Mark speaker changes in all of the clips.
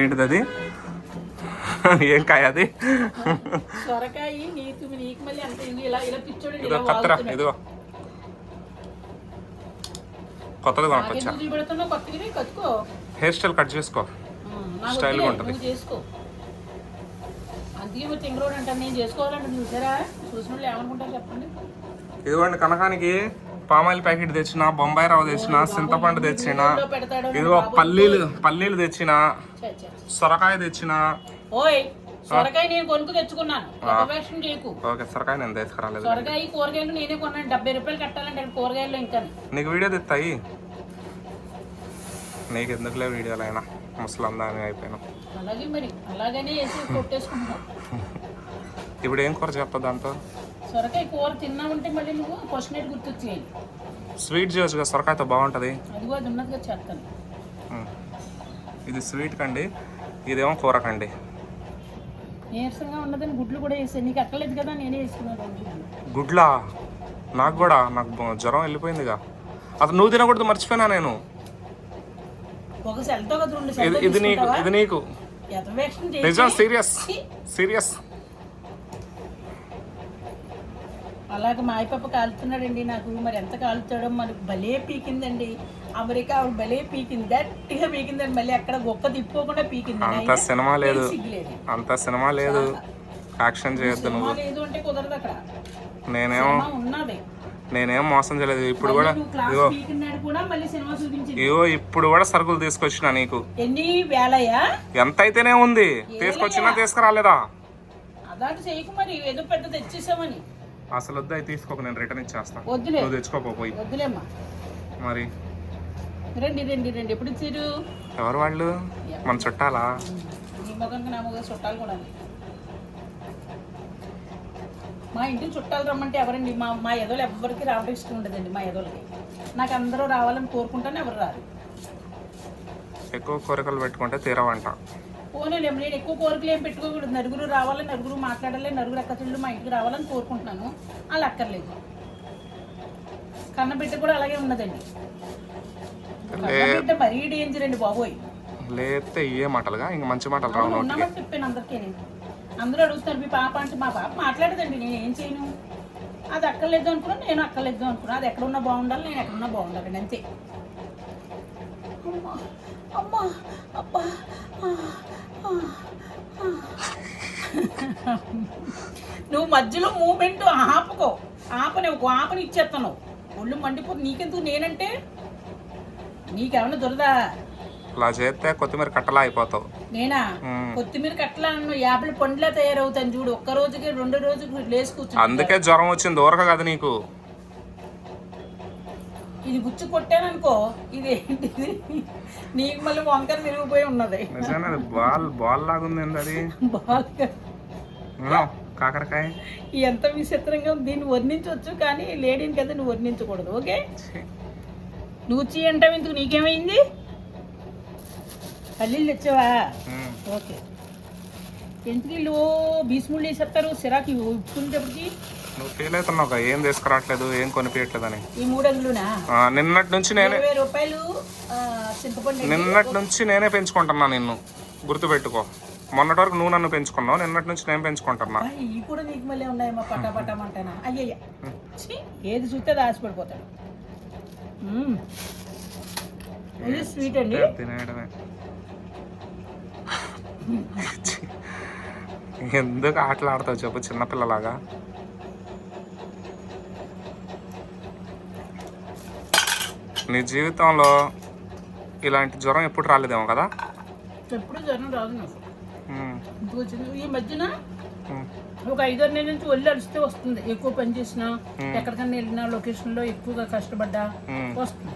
Speaker 1: ఏంటిది అది? ఏం కాయ అది?
Speaker 2: ఇది
Speaker 1: కత్తెర. ఇదిగో. కొత్తది కొనుక్కొచ్చా హెయిర్ స్టైల్ కట్ చేసుకో. స్టైల్గా ఉంటది. ఇదిగోండి కనకానికి పామాయిల్ ప్యాకెట్ తెచ్చిన బొంబాయి రవ్వ తెచ్చిన చింతపండు తెచ్చిన ఇదిగో పల్లీలు పల్లీలు తెచ్చిన. సొరకాయ తెచ్చిన.
Speaker 2: సొరకాయ నేను కొనుక్కు తెచ్చుకున్నాను.
Speaker 1: ఓకే సొరకాయ నేను తీసుకురాలేదు.
Speaker 2: సొరకాయ కూరగాయలు నేనే కొన్నాను. డెబ్బై రూపాయలు కట్టాలంటే అక్కడ కూరగాయలు ఇంకా
Speaker 1: నీకు వీడియో తెస్తాయి నీకు ఎందుకులే వీడియోలు అయినా. ముసలం దాని అయిపోయినా.
Speaker 2: అలాగే మరి. అలాగనే
Speaker 1: ఇప్పుడు ఏం కూర చేస్తా దాంతో?
Speaker 2: సొరకాయ కూర తిన్నామంటే మళ్ళీ నువ్వు గుర్తొచ్చేయాలి
Speaker 1: స్వీట్ చేయొచ్చుగా సొరకాయతో బాగుంటుంది.
Speaker 2: అదిగో అది ఉన్నదిగా చేస్తాను.
Speaker 1: ఇది స్వీట్ కండి ఇదేమో కూర కండి.
Speaker 2: నీరసంగా ఉన్నదని గుడ్లు కూడా వేసాను నీకు అక్కర్లేదు కదా నేనే వేసుకున్నాను గుడ్లు.
Speaker 1: నాకు కూడా నాకు జ్వరం వెళ్ళిపోయిందిగా. అసలు నువ్వు తినకూడదు మర్చిపోయినా నేను.
Speaker 2: కదా
Speaker 1: ఇది నీకు ఇది నీకు. నిజం సీరియస్ సీరియస్
Speaker 2: అలాగే మా పాప కాలుతున్నాడండి. నాకు మరి ఎంత కాలుతాడో మనకు భలే పీకిందండి. అమెరికా ఆవిడ భలే పీకింది. గట్టిగా పీకిందండి. మళ్ళీ అక్కడ గొక్క తిప్పుకోకుండా పీకింది.
Speaker 1: అంత సినిమా లేదు. అంత సినిమా లేదు. యాక్షన్ చేయొద్దు నువ్వు.
Speaker 2: లేదు అంటే కుదరదు అక్కడ.
Speaker 1: నేనేమో
Speaker 2: ఉన్నది.
Speaker 1: నేనేం మోసం చేయలేదు. ఇప్పుడు కూడా ఇగో ఇగో ఇప్పుడు కూడా సరుకులు తీసుకొచ్చిన నీకు.
Speaker 2: ఎన్ని వేలయ్యా?
Speaker 1: ఎంత అయితేనే ఉంది తీసుకొచ్చినా తీసుకురాలేదా?
Speaker 2: అదాటి చేయకు మరి. ఏదో పెద్ద తెచ్చేసామని.
Speaker 1: అసలు వద్దు అవి తీసుకోక నేను రిటర్న్ ఇచ్చేస్తా. నువ్వు
Speaker 2: వద్దులేమ్మా.
Speaker 1: మరి?
Speaker 2: రండి రండి రండి. ఎప్పుడు ఇచ్చారు
Speaker 1: ఎవరు వాళ్ళు? మన చుట్టాలా?
Speaker 2: చుట్టాలు కూడా మా ఇంటికి చుట్టాలు రమ్మంటే ఎవరండి? మా మా ఎదోలు ఎవ్వరికి రావడం ఇష్టం ఉండదండి మా ఎదోలకి నాకు అందరూ రావాలని కోరుకుంటాను ఎవరు రారు.
Speaker 1: ఎక్కువ కోరికలు పెట్టుకుంటే తీరవంట.
Speaker 2: పోనీలేం నేను ఎక్కువ కోరికలు ఏం పెట్టుకోకూడదు. నలుగురు రావాలి నలుగురు మాట్లాడాలి నలుగురు అక్కచెళ్ళు మా ఇంటికి రావాలని కోరుకుంటున్నాను. వాళ్ళు అక్కర్లేదు. కన్నబిడ్డ కూడా అలాగే ఉన్నదండి. కన్నబిడ్డ మరీ డేంజర్ అండి బాబోయ్.
Speaker 1: లేతే మాటలుగా ఇంక మంచి మాటలు రావు
Speaker 2: ఉన్నామని చెప్పాను అందరికీ అందరూ అడుగుతారు మీ పాప అంటే మా పాప మాట్లాడదండి నేను ఏం చేయను? అది అక్కర్లేదు అనుకున్నా నేను అక్కర్లేదు అనుకున్నా అది ఎక్కడ ఉన్నా బాగుండాలి నేను ఎక్కడ ఉన్నా బాగుండాలి అంతే. అమ్మా అబ్బా. నువ్వు మధ్యలో మూమెంట్ ఆపుకో. ఆపనివ్వకు ఆపని ఇచ్చేస్తాను ఒళ్ళు మండిపోతుంది నీకెందుకు నేనంటే? నీకేమన్నా దొరదా?
Speaker 1: అలా చేస్తే కొత్తిమీర కట్టలా అయిపోతావు.
Speaker 2: నేనా. కొత్తిమీర కట్లా అన్న యాపిల్ పండ్లా తయారవుతాను చూడు. ఒక్క రోజుకి రెండు రోజుకి లేచి
Speaker 1: అందుకే జ్వరం వచ్చింది. ఊరక కదా నీకు.
Speaker 2: ఇది గుచ్చి కొట్టాననుకో ఇది ఏంటిది? నీకు మళ్ళీ వంకర విరిగిపోయి ఉన్నది.
Speaker 1: బాల్ బాల్ లాగా ఉంది ఏంది అది? కాకరకాయ?
Speaker 2: ఎంత విచిత్రంగా దీన్ని వర్ణించవచ్చు కానీ లేడీని కదా నువ్వు వర్ణించకూడదు ఓకే. నువ్వు చీ అంటావు ఎందుకు? నీకేమైంది? పల్లీలు తెచ్చావా? ఓకే. ఎందుకు వీళ్ళు? భీష్ముళ్ళు వేసేస్తారు సిరాకి ఉప్పుకునేటప్పటికి
Speaker 1: నువ్వు ఫీల్ అవుతున్నావు ఏం తీసుకురావట్లేదు ఏం కొనిపించట్లేదు అని
Speaker 2: ఈ మూడు అంగులునా
Speaker 1: ఆ, నిన్నటి నుంచి నేనే
Speaker 2: ఇరవై రూపాయలు ఆ, చింతపండు అండి.
Speaker 1: నిన్నటి నుంచి నేనే పెంచుకుంటున్నా నిన్ను. గుర్తుపెట్టుకో. మొన్నటి వరకు నువ్వు నన్ను పెంచుకున్నావు నిన్నటి నుంచి నేను పెంచుకుంటున్నా.
Speaker 2: ఆ, ఇవి కూడా నీకు మళ్ళీ ఉన్నాయమ్మా పట్టా పట్టామంటానా అయ్యయ్య. ఏది చూస్తే మ్మ్. ఇది స్వీట్ అండి.
Speaker 1: తినేయడమే. ఎందుకు ఆటలు ఆడతావు చెప్పు చిన్నపిల్లలాగా? నీ జీవితంలో ఇలాంటి జ్వరం ఎప్పుడు రాలేదేమో కదా?
Speaker 2: ఎప్పుడు జ్వరం రాదు నాకు. ఈ మధ్యన ఒక ఐదారు నెలల నుంచి ఒళ్ళు అలిస్తే వస్తుంది. ఎక్కువ పని చేసినా ఎక్కడికన్నా వెళ్ళినా లొకేషన్లో ఎక్కువగా కష్టపడ్డా వస్తుంది.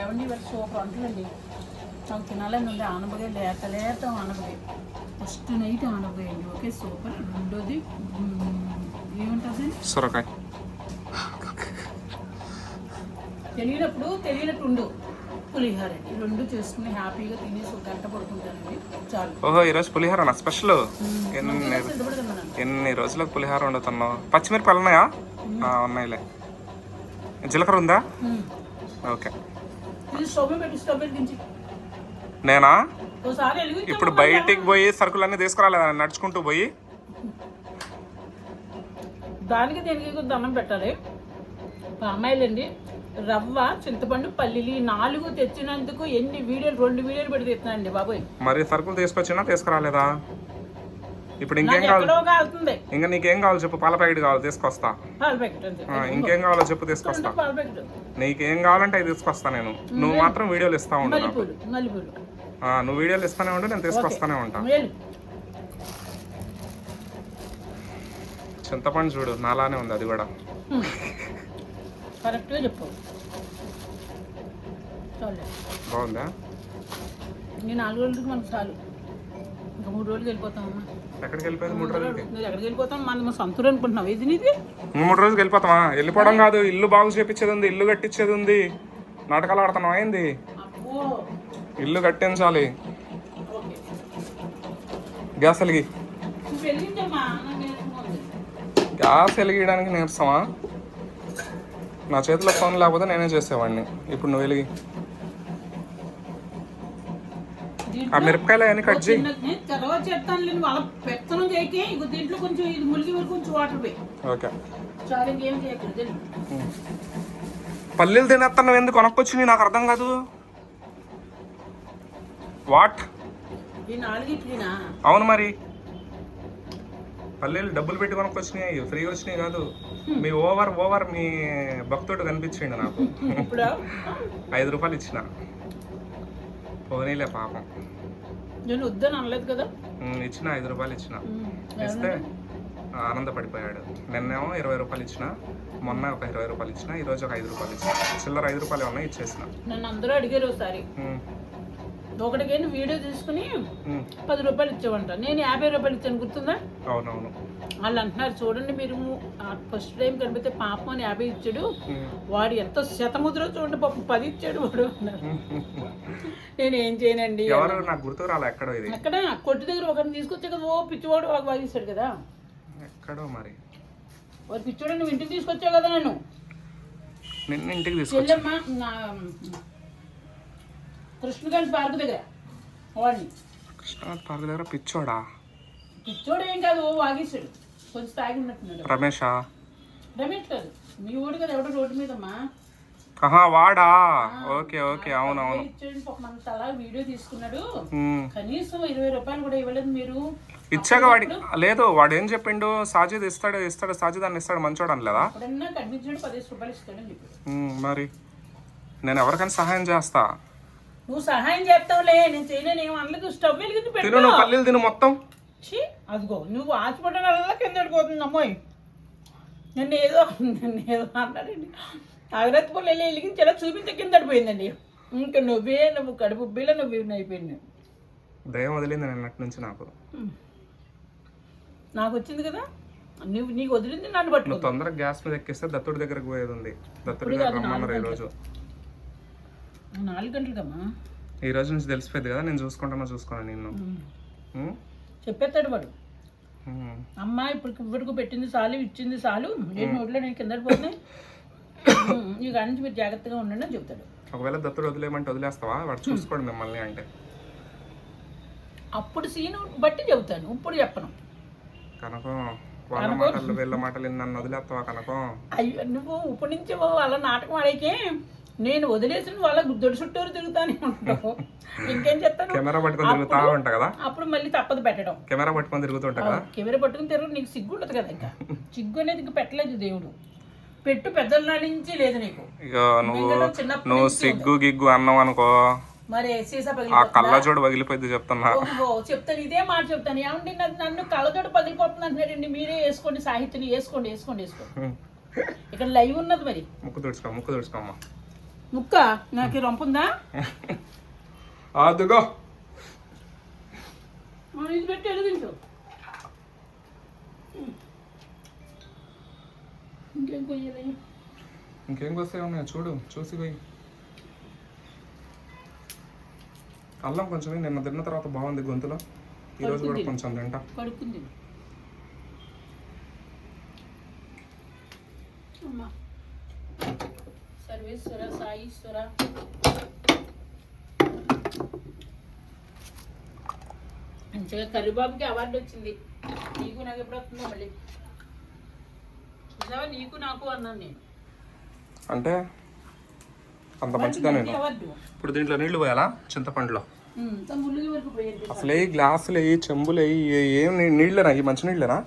Speaker 2: ఏమండి ఇవాళ సూపర్ అంటుందండి నాకు తినాలని ఉంది. ఆనపకాయ లేత లేత ఆనపకాయ. ఫస్ట్ నైట్ ఆనపకాయ అండి. ఓకే సూపర్ రెండోది
Speaker 1: సొరకాయ.
Speaker 2: తెలియనప్పుడు తెలియనట్టు ఉండు పులిహోర. ఈ రెండు చేసుకుని హ్యాపీగా తినేసి ఒక గంట పడుకుంటానండి. చాలు.
Speaker 1: ఓహో ఈరోజు పులిహోర నా స్పెషల్? ఎన్ని ఎన్ని రోజులకు పులిహోర వండుతున్నావు? పచ్చిమిరపకాయలు ఉన్నాయా? ఉన్నాయిలే. జీలకర్ర ఉందా. ఓకే. నేనా? ఇప్పుడు బయటికి పోయి సరుకులన్నీ తీసుకురాలేదా? నడుచుకుంటూ పోయి?
Speaker 2: దానికి దీనికి దండం పెట్టాలి. అమ్మాయిలండి రవ్వ చింతపండు పల్లీలు ఈ నాలుగు తెచ్చినందుకు ఎన్ని వీడియోలు రెండు వీడియోలు పెట్టి తెస్తున్నానండి బాబోయ్.
Speaker 1: మరి సరుకులు తీసుకొచ్చినా తీసుకురాలేదా? ఇప్పుడు ఇంకేం కావాలి? ఇంకా నీకేం కావాలి చెప్పు? పాల ప్యాకెట్ కావాలి తీసుకొస్తా. ఇంకేం కావాలో చెప్పు తీసుకొస్తా. నీకేం కావాలంటే అది తీసుకొస్తా నేను. నువ్వు మాత్రం వీడియోలు ఇస్తా ఆ, నువ్వు వీడియోలు ఇస్తానే ఉండు నేను తీసుకొస్తానే ఉంటా. చింతపండు చూడు నాలానే ఉంది అది కూడా.
Speaker 2: కరెక్ట్గా చెప్పు.
Speaker 1: బాగుందా?
Speaker 2: నేను నాలుగు రోజులకి మనకు చాలు. ఇంకా మూడు రోజులకి వెళ్ళిపోతామమ్మా
Speaker 1: ఎక్కడికి వెళ్ళిపోయింది మూడు రోజులకి?
Speaker 2: నువ్వు ఎక్కడికి వెళ్ళిపోతాం? మన మన సొంతూరు అనుకుంటున్నావు? ఇది నీది?
Speaker 1: మూడు రోజులకి వెళ్ళిపోతామా? వెళ్ళిపోవడం కాదు ఇల్లు బాగు చేపించేది ఉంది ఇల్లు కట్టించేది ఉంది. నాటకాలు ఆడుతున్నాం అయింది ఇల్లు కట్టించాలి. గ్యాస్ వెలిగి
Speaker 2: నువ్వు వెళ్ళిందమ్మా నాకు నేర్చుకుంది
Speaker 1: గ్యాస్ వెలిగించడానికి నేర్స్తామా నా చేతిలో ఫోన్ లేకపోతే నేనే చేసేవాడిని. ఇప్పుడు నువ్వు వెలిగి ఆ మిరపకాయలు అవన్నీ కట్ చేయి.
Speaker 2: తర్వాత చెప్తాను లేని వాళ్ళ పెత్తనం చేయకే ఇక దీంట్లో కొంచెం ఇది ములిగి వరకు కొంచెం వాటర్ పోయి.
Speaker 1: ఓకే.
Speaker 2: చాలా ఇంకేం చేయకూడదు
Speaker 1: పల్లీలు తినేస్తాను ఎందుకు? కొనక్కొచ్చి నాకు అర్థం కాదు. వాట్? అవును మరి. పల్లీలు డబ్బులు పెట్టి కొనుక్కొచ్చినాయి ఫ్రీ వచ్చినాయి కాదు. మీ ఓవర్ ఓవర్ మీ భక్తుడు కనిపించిండు నాకు. ఐదు రూపాయలు ఇచ్చిన. పోనీలే పాపం.
Speaker 2: నేను వద్దని అనలేదు కదా?
Speaker 1: ఉమ్, ఇచ్చిన ఐదు రూపాయలు ఇచ్చిన. ఇస్తే ఆనందపడిపోయాడు. నిన్నేమో ఇరవై రూపాయలు ఇచ్చిన మొన్న ఒక ఇరవై రూపాయలు ఇచ్చిన ఈ రోజు ఒక ఐదు రూపాయలు ఇచ్చిన. చిల్లర ఐదు రూపాయలు ఉన్నాయి ఇచ్చేసిన.
Speaker 2: నన్ను అందరూ అడిగారు ఒకసారి
Speaker 1: ఉమ్,
Speaker 2: ఒకటికి వీడియో తీసుకుని పది రూపాయలు ఇచ్చావంట. నేను యాభై రూపాయలు ఇచ్చాను గుర్తుందా?
Speaker 1: అవునవును.
Speaker 2: వాళ్ళు అంటున్నారు చూడండి మీరు ఫస్ట్ టైం కనిపితే పాపం అని యాభై ఇచ్చాడు. వాడు ఎంత శతముద్రో చూడండి పాపం పది ఇచ్చాడు వాడు అన్నారు. నేను ఏం చేయనండి
Speaker 1: నాకు గుర్తుకు రాలే ఎక్కడో ఇది.
Speaker 2: అక్కడ కొట్టు దగ్గర ఒకరిని తీసుకొచ్చా కదా ఓ పిచ్చివాడు వాడు వాగిస్తాడు కదా.
Speaker 1: ఎక్కడో మరి.
Speaker 2: వాడు పిచ్చివాడు నువ్వు ఇంటికి తీసుకొచ్చావు కదా నన్ను.
Speaker 1: నిన్న ఇంటికి తీసుకొచ్చి
Speaker 2: కృష్ణగంజ్ పార్క్ దగ్గర. వాడిని
Speaker 1: కృష్ణనాథ్ పార్క్ దగ్గర పిచ్చోడా?
Speaker 2: పిచ్చోడు ఏం కాదు వాగేశాడు కొంచెం తాగి ఉన్నట్టున్నాడు.
Speaker 1: రమేషా?
Speaker 2: రమేష్ కాదు మీ కదా ఎవడో రోడ్డు మీదమ్మా.
Speaker 1: ఆహా వాడా? ఓకే ఓకే అవునవును.
Speaker 2: ఇచ్చాడు పాపం మన తలా వీడియో తీసుకున్నాడు.
Speaker 1: ఉమ్.
Speaker 2: కనీసం ఇరవై రూపాయలు కూడా ఇవ్వలేదు మీరు.
Speaker 1: ఇచ్చాక వాడి లేదు వాడు ఏం చెప్పిండు? సాజిద్ ఇస్తాడు ఇస్తాడు సాజిద్ అని ఇస్తాడు మంచోడు అనలేదా?
Speaker 2: కనిపించాడు పదిహేను రూపాయలు ఇస్తాడని చెప్పి
Speaker 1: ఉమ్, మరి నేను ఎవరికైనా సహాయం చేస్తా.
Speaker 2: నువ్వు సహాయం చేస్తావులే నేను చేయలేను ఏం అనలేదు స్టవ్ వెలిగించి
Speaker 1: తిను
Speaker 2: పెట్టు.
Speaker 1: నువ్వు పల్లీలు తిను మొత్తం.
Speaker 2: ఛీ, అదిగో నువ్వు ఆశపడ్డా కింద పోతుంది అమ్మాయి. నన్ను ఏదో నన్ను ఏదో అన్నాడండి. అగరత్ పుల్ల వెళ్ళి వెలిగించి ఎలా చూపించే కింద పడిపోయిందండి. ఇంకా నువ్వే నువ్వు కడుపు బిల్ల నువ్వు అయిపోయింది.
Speaker 1: దయం వదిలింది నిన్నటి నుంచి నాకు.
Speaker 2: నాకు వచ్చింది కదా? నువ్వు నీకు వదిలింది నన్ను పట్టుకో.
Speaker 1: నువ్వు తొందరగా గ్యాస్ మీద ఎక్కిస్తే దత్తుడి దగ్గరకు పోయేది ఉంది. దత్తుడి గారు రమ్మన్నారు ఈ రోజు
Speaker 2: నాలుగు గంటలకమ్మా?
Speaker 1: ఈ రోజు నుంచి తెలిసిపోయింది కదా నేను చూసుకుంటానో చూసుకున్నా నిన్ను?
Speaker 2: చెప్పేస్తాడు వాడు. అమ్మ ఇప్పుడు ఇప్పటికు పెట్టింది చాలు ఇచ్చింది చాలు. నేను నోట్లో నేను కింద పోతున్నాయి ఈ కాడి నుంచి మీరు జాగ్రత్తగా ఉండండి అని చెప్తాడు.
Speaker 1: ఒకవేళ దత్తుడు వదిలేయమంటే వదిలేస్తావా? వాడు చూసుకోండి మిమ్మల్ని అంటే.
Speaker 2: అప్పుడు సీను బట్టి చెబుతాను ఇప్పుడు చెప్పను.
Speaker 1: కనుక వాళ్ళ మాటలు వీళ్ళ మాటలు నన్ను వదిలేస్తావా కనుకం?
Speaker 2: అయ్యో నువ్వు ఇప్పటి నుంచి వాళ్ళ నాటకం ఆడైతే నేను వదిలేసిన వాళ్ళ దొడి చుట్టూరు తిరుగుతానే ఉంటావు. ఇంకేం చెప్తాను
Speaker 1: కెమెరా పట్టుకొని తిరుగుతా ఉంటా కదా?
Speaker 2: అప్పుడు mళ్ళీ తప్పదు పెట్టడం.
Speaker 1: కెమెరా పట్టుకొని తిరుగుతుంటా కదా?
Speaker 2: కెమెరా పట్టుకుని తిరుగు నీకు సిగ్గు ఉండదు కదా ఇంకా? సిగ్గు అనేది ఇంకా పెట్టలేదు దేవుడు. పెట్టు పెద్దల నాటి నుంచి లేదు నీకు.
Speaker 1: ఇక నువ్వు నువ్వు సిగ్గు గిగ్గు అన్నావు అనుకో
Speaker 2: మరి సీసా
Speaker 1: ఆ కళ్ళజోడు పగిలిపోయింది చెప్తున్నా.
Speaker 2: చెప్తాను ఇదే మాట చెప్తాను. ఏమండి నన్ను కళ్ళతోటి పగిలిపోతుంది అంటున్నారండి మీరే వేసుకోండి సాహిత్యం వేసుకోండి వేసుకోండి వేసుకోండి. ఇక్కడ లైవ్ ఉన్నది మరి.
Speaker 1: ముక్కు తుడుచుకో ముక్కు తుడుచుకోమ్మా
Speaker 2: ముక్క నాకు ఈ రొంపు ఉందా
Speaker 1: అదుగో
Speaker 2: ఆ, ఇది పెట్టి ఎదిగించు ఇంకేం కొయ్యాలి?
Speaker 1: ఇంకేం వస్తాయి ఉన్నాయో చూడు చూసి పోయి. అల్లం కొంచెం. నిన్న తిన్న తర్వాత బాగుంది గొంతులో. ఈరోజు కూడా కొంచెం తింటా
Speaker 2: అమ్మా సర్వేశ్వర సాయిశ్వర మంచిగా కరిబాబుకి అవార్డు వచ్చింది. నీకు నాకు ఎప్పుడు వస్తుందో మళ్ళీ. చూసావా? నీకు నాకు అన్నాను నేను.
Speaker 1: అంటే అంత మంచిదా నేను? ఇప్పుడు దీంట్లో నీళ్ళు పోయాలా? చింతపండులో? అసలు ఏ గ్లాసులు ఏ చెంబులు ఏ ఏం నీ- నీళ్ళేనా ఈ మంచి నీళ్ళేనా.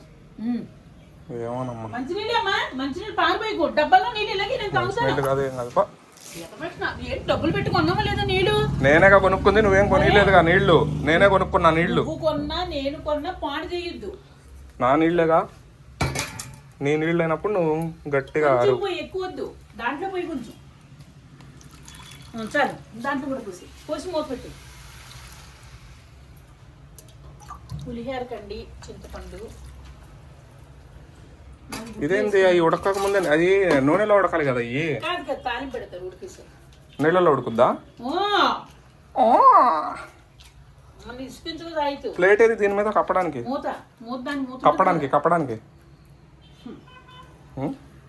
Speaker 1: ఏమోనమ్మా.
Speaker 2: మంచినీళ్ళు అమ్మా మంచినీళ్ళు పారిపోయి డబ్బాలో నీళ్ళు ఇలాగే నేను తాగుతాను.
Speaker 1: నీళ్ళు కాదు ఏం కాదు.
Speaker 2: డబ్బులు పెట్టి కొన్నామా లేదా నీళ్ళు?
Speaker 1: నేనేగా కొనుక్కుంది నువ్వేం కొనిలేదుగా నీళ్ళు నేనే కొనుక్కున్నా నీళ్ళు
Speaker 2: నువ్వు కొన్నా నేను కొన్నా పాడు చేయొద్దు.
Speaker 1: నా నీళ్ళేగా? నీ నీళ్ళు అయినప్పుడు నువ్వు గట్టిగా
Speaker 2: ఎక్కువ వద్దు. దాంట్లో పోయి కొంచెం. ఆ, చాలు. దాంట్లో కూడా పోసి. పోసి మూత పెట్టు. పులిహోర కండి చింతపండు.
Speaker 1: ఇదేంటి అవి ఉడకక ముందే అది నూనెలో ఉడకాలి కదా
Speaker 2: ఉడికేసి.
Speaker 1: నీళ్ళలో ఉడుకుద్దా? ప్లేట్ ఏది? దీని మీద కప్పడానికి. కప్పడానికి కప్పడానికి?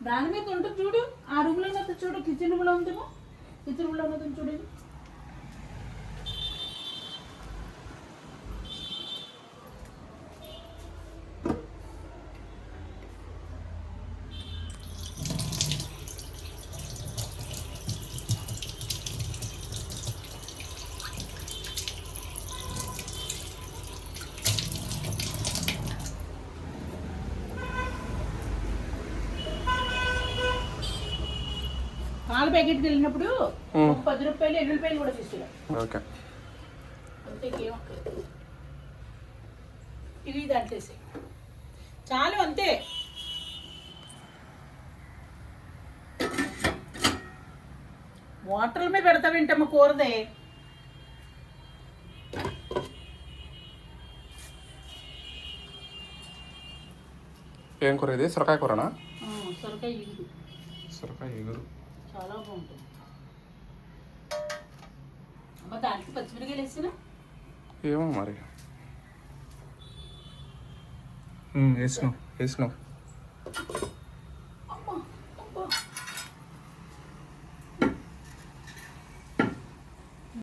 Speaker 2: దాని మీద ఉంటుంది చూడు. ఆ రూమ్లో చూడు. కిచెన్ రూమ్లో ఉందేమో. కిచెన్ రూమ్లో చూడు పాల ప్యాకెట్కి వెళ్ళినప్పుడు పది రూపాయలు ఎల్లుల్లిపాయలు కూడా
Speaker 1: ఓకే.
Speaker 2: అక్కర్లేదు. ఇవి దాంట్లో వేసేయ్. చాలు అంతే. వాటర్ మీద పెడతావేంటమ్మ కూరదే.
Speaker 1: ఏం కూర ఇది? సొరకాయ కూరనా?
Speaker 2: సొరకాయ
Speaker 1: సొరకాయ ఎగురు
Speaker 2: చాలా బాగుంటుంది. అమ్మ దాంట్లో పచ్చిమిరకాయలు వేసిన?
Speaker 1: ఏమో మరి. ఉం, వేసినావు వేసినావు